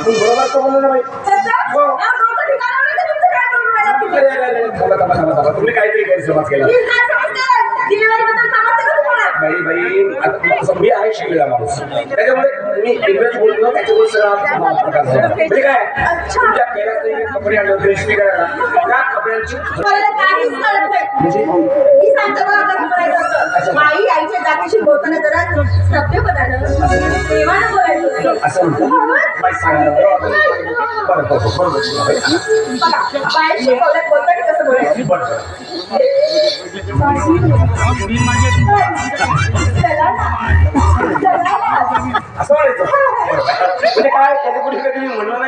बरोबर तर बोललो ना बाई हो. तुम्ही काहीतरी गैरसमज केला बाई बाई मी आहे शिकलेला माणूस त्याच्यामुळे मी इंग्रजी बोलतो ना त्याच्यामुळे सगळा प्रकार झाला. म्हणजे काय तुमच्या कपडे होते रेशमी करायला त्या कपड्यांची माई आईच्या जातीशी बोलताना जरा सभ्य पदार्थ. प्रेमानं बोलायचं असं म्हणतो बोलताना कसं बोलायचं? असं म्हणायचं. म्हणजे काय त्याच्या कुठे कधी मी म्हणलं नाही.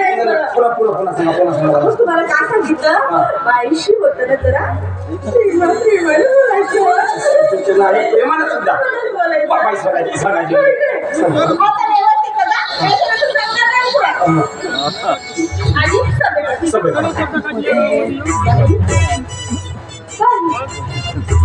पुन्हा सांगा पुन्हा सांगा तुम्हाला काय सांगितलं बाईशी होतं जरा प्रेमा प्रेमाने बोलायचं तुमच्या नावे प्रेमानं सुद्धा बोलायचं. बाई सांगायची सांगायची आता व्यवस्थित करा. याच्यानंतर सांगणार नाही पुढे. आणि.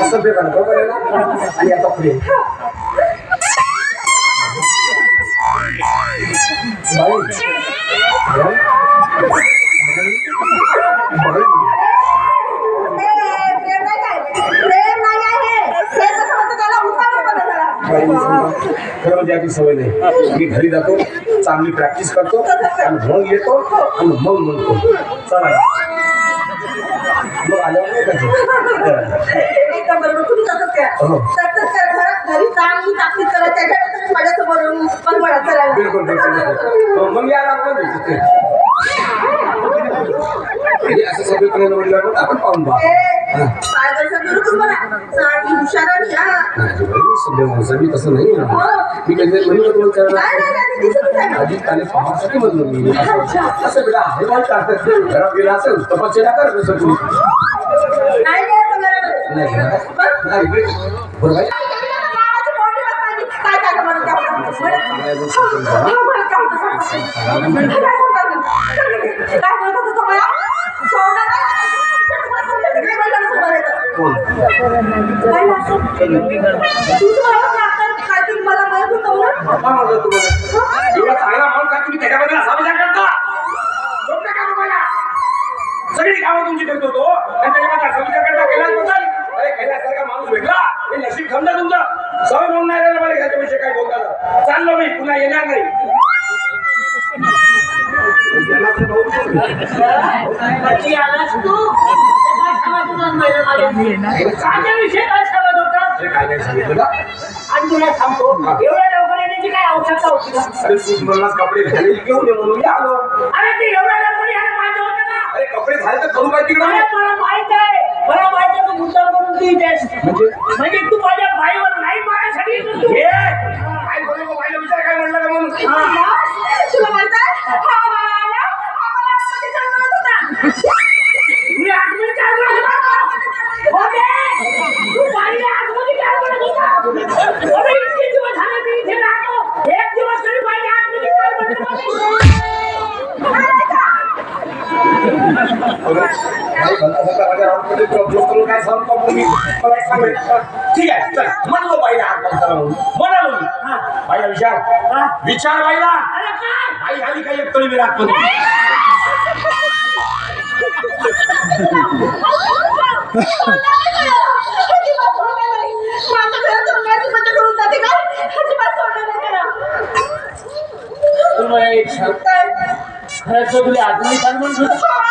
असं प्रेम आहे, बरोबर आहे ना? आणि आता प्रेम बाई बाई प्रेम नाही काय प्रेम नाही आहे हे कसं होतं त्याला उतार होतो ना जरा. बाई, मी समजा, खरं म्हणजे याची सवय नाही मी घरी जातो चांगली प्रॅक्टिस करतो आणि मग येतो आणि मग म्हणतो चला मग आल्यावर नाही हो. बिलकुल बिलकुल बिलकुल. हो, मग या लागतो ना तिथे. म्हणजे असं सगळीकडे म्हणल्यावर आपण पाहून पहा मी तसं नाही. हो. मी कधी म्हणलं. आधी त्याने पाहण्यासाठी म्हणलो असं बेटा घरात गेला असेल तपश्चर्या तुम्ही. नाही. मला होतं? काय? एवढा चांगला माणूस आहे, तुम्ही त्याच्याबद्दल असा विचार करता? झोपते का तुम्हाला? सगळी कामं तुमची करतो तो. आणि त्याच्यामध्ये असा विचार करता कैलासबद्दल अरे कैलासारखा माणूस भेटला. हे नशीब तुमचं. सवय म्हणून नाही राहिलं मला ह्याच्याविषयी काय बोलताना. चाललो मी पुन्हा येणार नाही. नक्की आलास तू? माझ्याविषयी काय सांगत आणि तुला सांगतो एवढ्या लवकर येण्याची काय आवश्यकता होती का? अरे तू मला कपडे घाले घेऊन ये म्हणून मी आलो अरे ते एवढ्या लवकर यायला पाहिजे होतं ना अरे कपडे झाले तर करू काय तिकडे अरे मला माहीत आहे मला माहीत आहे तू मुद्दा करून तू. म्हणजे म्हणजे तू माझ्या बाईवर नाही तू. हे काय बोलू गं, बाईला विचार काय म्हणलं का म्हणून हा. तुला माहीत आहे? हा मला आला, हा मला आतमध्ये जाऊन म्हणत होता. मी आतमध्ये काय म्हणत होता? हो बे! तू बाईला आतमध्ये काय म्हणत होता? अरे इतके दिवस झाले मी इथे राहतो. एक दिवस तरी बाईला आतमध्ये काय म्हणत होता? अरे, काय भलता भलता माझ्या राऊंडमध्ये job job करून काय सांगतो आपण मी? मला एक सांग बरं. ठीक आहे चल म्हणलो बाईला हात लावून चला म्हणून म्हणालो मी हा. बाईला विचार हा. विचार बाईला अरे काय बाई आली काही एक तरी मी राहतो अजिबात सोडणार नाही. माझ्या घरात जाऊन माझी मजा करून जाते का? अजिबात सोडणार नाही त्याला. तू मला एक सांग काय? खरंच तर तुला आतमध्ये काय म्हणत होता